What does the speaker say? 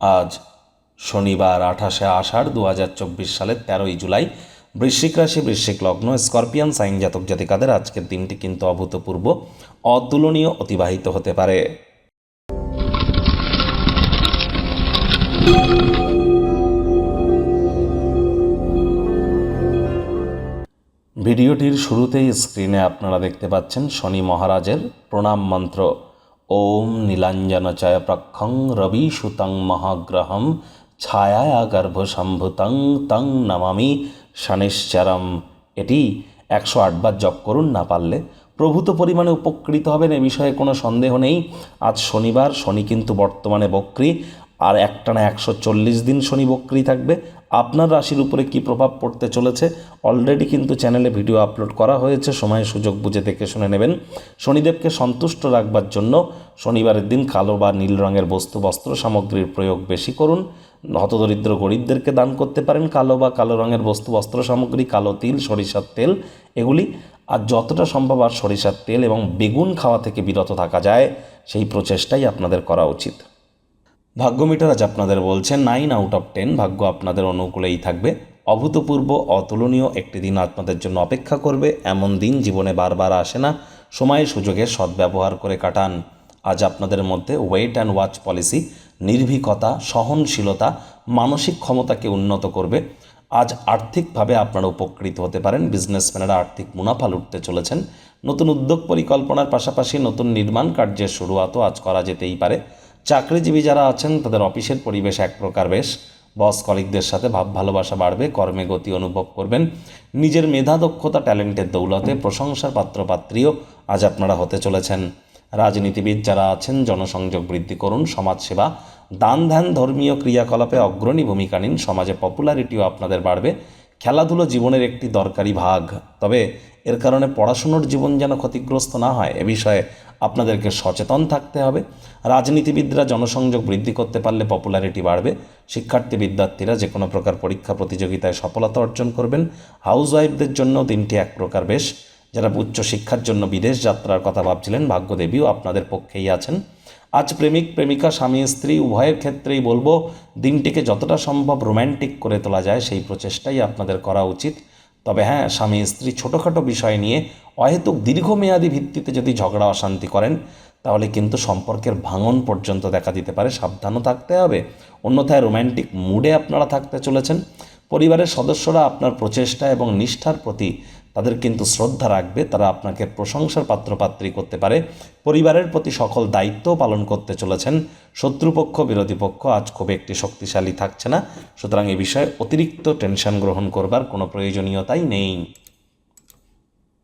আজ শনিবার আঠাশে আষাঢ় দু হাজার চব্বিশ সালের তেরোই জুলাই। বৃশ্চিক রাশি, বৃশ্চিক লগ্ন, স্করপিয়ান, সাইন জাতক জাতিকাদের আজকের দিনটি কিন্তু অভূতপূর্ব, অতুলনীয়, অতিবাহিত হতে পারে। ভিডিওটির শুরুতেই স্ক্রিনে আপনারা দেখতে পাচ্ছেন শনি মহারাজের প্রণাম মন্ত্র। নীলাঞ্জনচয় প্রক্ষং রবি সুতং মহাগ্রহম ছায়া গর্ভসম্ভুতং তং নমামি শনিশ্চরম এটি একশো আটবার জপ করুন না পারলে প্রভূত পরিমাণে উপকৃত হবেন, এ বিষয়ে কোনো সন্দেহ নেই। আজ শনিবার, শনি কিন্তু বর্তমানে বক্রী। আর একটানা একশো চল্লিশ দিন শনি বক্রী থাকবে। আপনার রাশির উপরে কি প্রভাব পড়তে চলেছে? অলরেডি কিন্তু চ্যানেলে ভিডিও আপলোড করা হয়েছে। সময় সুযোগ বুঝে দেখে শুনে নেবেন। শনিদেবকে সন্তুষ্ট রাখবার জন্য শনিবারের দিন কালো বা নীল রঙের বস্তু, বস্ত্র সামগ্রীর প্রয়োগ বেশি করুন। হতদরিদ্র গরিবদেরকে দান করতে পারেন। কালো বা কালো রঙের বস্তু, বস্ত্র সামগ্রী, কালো তিল, সরিষার তেল এগুলি। আর যতটা সম্ভব আর সরিষার তেল এবং বেগুন খাওয়া থেকে বিরত থাকা যায়। সেই প্রচেষ্টাই আপনাদের করা উচিত। ভাগ্য মিটার আজ আপনাদের বলছে নাইন আউট অফ টেন ভাগ্য আপনাদের অনুকূলেই থাকবে। অভূতপূর্ব, অতুলনীয় একটি দিন আপনাদের জন্য অপেক্ষা করবে। এমন দিন জীবনে বারবার আসে না। সময় সুযোগে সদ্ব্যবহার করে কাটান। আজ আপনাদের মধ্যে ওয়েট অ্যান্ড ওয়াচ পলিসি নির্ভীকতা, সহনশীলতা, মানসিক ক্ষমতাকে উন্নত করবে। আজ আর্থিকভাবে আপনারা উপকৃত হতে পারেন। বিজনেসম্যানেরা আর্থিক মুনাফা লুটতে চলেছেন। নতুন উদ্যোগ পরিকল্পনার পাশাপাশি নতুন নির্মাণ কার্যের শুরুয়াতও আজ করা যেতেই পারে। চাকরিজীবী যারা আছেন, তাদের অফিসের পরিবেশ এক প্রকার বেশ। বস কলিকদের সাথে ভাব ভালোবাসা বাড়বে, কর্মে গতি অনুভব করবেন। নিজের মেধা, দক্ষতা, ট্যালেন্টের দৌলতে প্রশংসার পাত্রপাত্রীও আজ আপনারা হতে চলেছেন। রাজনীতিবিদ যারা আছেন, জনসংযোগ বৃদ্ধি করুন, সমাজসেবা, দান ধ্যান, ধর্মীয় ক্রিয়াকলাপে অগ্রণী ভূমিকা নিন, সমাজে পপুলারিটিও আপনাদের বাড়বে। খেলাধুলো জীবনের একটি দরকারি ভাগ। তবে এর কারণে পড়াশুনোর জীবন যেন ক্ষতিগ্রস্ত না হয়, এ বিষয়ে আপনাদেরকে সচেতন থাকতে হবে। রাজনীতিবিদরা জনসংযোগ বৃদ্ধি করতে পারলে পপুলারিটি বাড়বে। শিক্ষার্থী বিদ্যার্থীরা যে কোনো প্রকার পরীক্ষা প্রতিযোগিতায় সফলতা অর্জন করবেন। হাউসওয়াইফদের জন্য দিনটি এক প্রকার বেশ। যারা উচ্চ শিক্ষার জন্য বিদেশ যাত্রার কথা ভাবছিলেন, ভাগ্যদেবীও আপনাদের পক্ষেই আছেন। আজ প্রেমিক, প্রেমিকা, স্বামী, স্ত্রী, উভয়ের ক্ষেত্রেই বলব, দিনটিকে যতটা সম্ভব রোম্যান্টিক করে তোলা যায়, সেই প্রচেষ্টাই আপনাদের করা উচিত। তবে হ্যাঁ স্বামী স্ত্রী ছোটোখাটো বিষয় নিয়ে অহেতুক দীর্ঘমেয়াদী ভিত্তিতে যদি ঝগড়া অশান্তি করেন, তাহলে কিন্তু সম্পর্কের ভাঙন পর্যন্ত দেখা দিতে পারে। সাবধানও থাকতে হবে। অন্যথায় রোম্যান্টিক মুডে আপনারা থাকতে চলেছেন। পরিবারের সদস্যরা আপনার প্রচেষ্টা এবং নিষ্ঠার প্রতি তাদের কিন্তু শ্রদ্ধা রাখবে, তারা আপনাকে প্রশংসার পাত্রপাত্রী করতে পারে। পরিবারের প্রতি সকল দায়িত্ব পালন করতে চলেছেন। শত্রুপক্ষ, বিরোধী পক্ষ আজ খুব একটি শক্তিশালী থাকছে না। সুতরাং এ বিষয়ে অতিরিক্ত টেনশন গ্রহণ করবার কোনো প্রয়োজনীয়তাই নেই।